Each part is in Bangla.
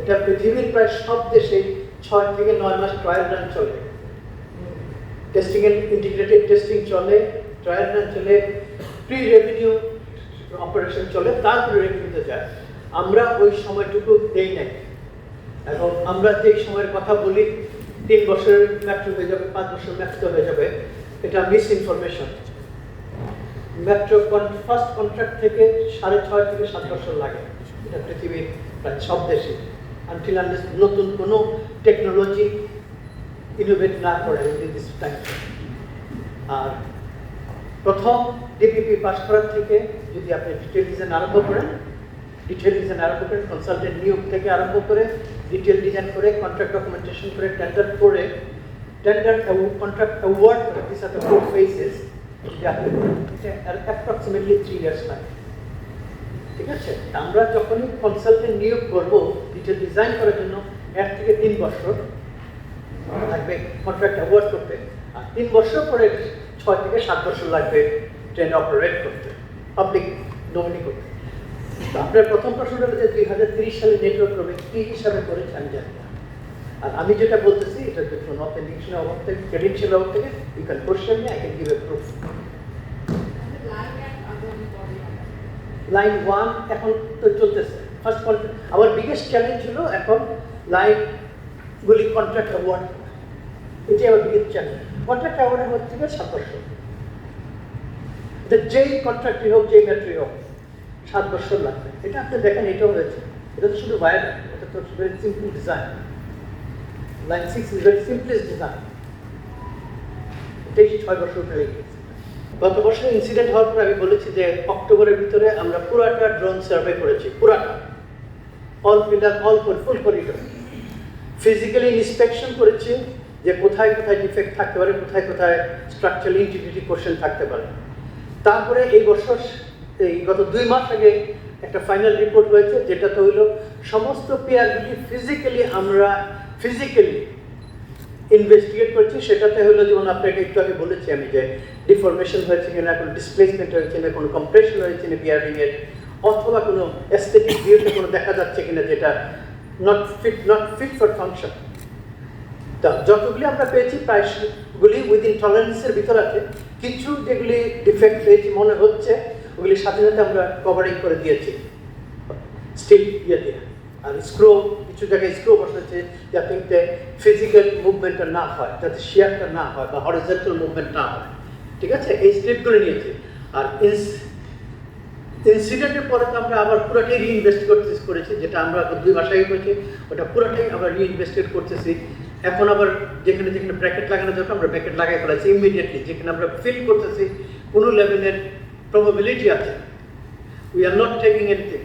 এটা পৃথিবীর প্রায় সব দেশে ছয় থেকে নয় মাস ট্রায়াল রান চলে। টেস্টিং এন্ড ইন্টিগ্রেটেড টেস্টিং চলে ট্রায়াল রান চলে প্রি রেভিনিউ অপারেশন চলে, তারপরে রেভিনিউতে যায়। আমরা ওই সময়টুকু দেই নাই। এবং আমরা যে সময়ের কথা বলি, তিন বছরের মেট্রো হয়ে যাবে, পাঁচ বছর মেট্রো হয়ে যাবে, এটা misinformation metro first contract থেকে সাড়ে ছয় থেকে সাত বছর লাগে। এটা পৃথিবীর প্রায় সব দেশে আনটিল আনলেস নতুন কোনো টেকনোলজি ইনোভেট না করে দিস টাইম আর প্রথম ডিপিপি পাস করার থেকে যদি আপনি ডিটেল ডিজাইন আরম্ভ করেন ডিটেল ডিজাইন আরম্ভ করেন কনসালটেন্ট নিয়োগ থেকে আরম্ভ করে ডিটেল ডিজাইন করে কন্ট্রাক্ট ডকুমেন্টেশন করে টেন্ডার করে tender contract award this are the four phases approximately three years লাগে ঠিক আছে? আমরা যখনই কনসালটেন্ট নিয়োগ করব ডিটেল ডিজাইন করার জন্য এক থেকে তিন বছর লাগবে কন্ট্রাক্ট অ্যাওয়ার্ড করতে। আর তিন বছর পরে ছয় থেকে সাত বছর লাগবে ট্রেন অপারেট করতে পাবলিক নমিনি করতে। আপনার প্রথম প্রশ্নটা হলো যে দুই হাজার তিরিশ সালে নেটওয়ার্ক করবে কী হিসাবে করেছে আমি জানি না। আর আমি যেটা বলতেছি, এটা দেখুন অথেন্টিকেশনের অভাব থেকে ক্রেডেন্সিয়াল অভাব থেকে you can question I can give a proof line one এখন তো চলতেছে। ফার্স্ট কন্ট্রাক্ট আমার বিগেস্ট চ্যালেঞ্জ হলো এখন লাইনগুলি কন্ট্রাক্ট অ্যাওয়ার্ড এটি আমার বিগেস্ট চ্যালেঞ্জ কন্ট্রাক্ট অ্যাওয়ার্ডের মধ্যে থেকে সাত এটা যেই কন্ট্রাক্টই হোক, যেই ম্যাট্রি হোক, সাত বছর লাগবে। এটা আপনি দেখেন, এটাও হয়েছে এটা তো শুধু ওয়ার এটা তো very simple design line six is very simplest design এটাই ছয় বছর হয়ে গেছে গত বছর ইনসিডেন্ট হওয়ার পর আমি বলেছি যে অক্টোবরের ভিতরে আমরা পুরাটা ড্রোন সার্ভে করেছি, পুরাটা। All pillar all full corridor physically inspection করেছি যে কোথায় কোথায় ডিফেক্ট থাকতে পারে, কোথায় কোথায় স্ট্রাকচারাল ইন্টিগ্রিটি কোশ্চেন থাকতে পারে। তারপরে এই বছর, এই গত দুই মাস আগে একটা ফাইনাল রিপোর্ট হয়েছে যেটা তো হইল সমস্ত পেয়ারগুলি ফিজিক্যালি আমরা ফিজিক্যালি ইনভেস্টিগেট করছি, সেটাতে হলো যেমন আপনাকে একটু আগে বলেছি আমি যে ডিফরমেশন হয়েছে কিনা, কোনো ডিসপ্লেসমেন্ট হয়েছে না কোনো কম্প্রেশন হয়েছে না বিয়ারিং এর, অথবা কোনো এস্থেটিক ভিউতে কোনো দেখা যাচ্ছে কিনা যেটা not fit not fit for function তা যতগুলি আমরা পেয়েছি প্রায়গুলি উইদিন টলারেন্সের ভিতর আছে। কিছু যেগুলি ডিফেক্ট পেয়েছি মনে হচ্ছে ওগুলি সাথে সাথে আমরা কভারিং করে দিয়েছি। স্টিল ইয়ে দিয়ে। আর স্ক্রো কিছু জায়গায় স্ক্রো বসেছে যাতে ফিজিক্যাল মুভমেন্টটা না হয়, যাতে শেয়ারটা না হয় বা হরিজেন্টাল মুভমেন্ট না হয়। ঠিক আছে? এই স্টেপগুলো নিয়েছে। আর ইনসিডেন্টের পরে তো আমরা আবার পুরোটাই রিইনভেস্ট করতে করেছি, যেটা আমরা দুই আগে করেছি, ওটা পুরোটাই আবার রিইনভেস্টেড করতেছি। এখন আবার যেখানে যেখানে ব্র্যাকেট লাগানো দরকার আমরা ব্র্যাকেট লাগাই ফেলাছি ইমিডিয়েটলি যেখানে আমরা ফিল করতেছি, কোনো লেভেলের প্রবাবিলিটি আছে। We are not taking anything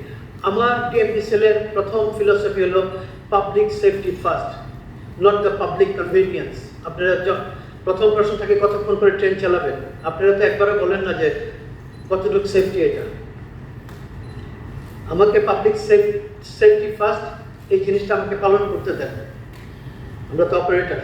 আমার টিএমপি সেলের প্রথম ফিলোসফি হলো public safety first not the public convenience আপনারা প্রথম প্রশ্ন থাকে কতক্ষণ করে ট্রেন চালাবেন? আপনারা তো একবারও বলেন না যে কতটুকু সেফটি এটা। আমাকে পাবলিক সেফটি ফার্স্ট এই জিনিসটা আমাকে পালন করতে দেন। আমরা তো অপারেটার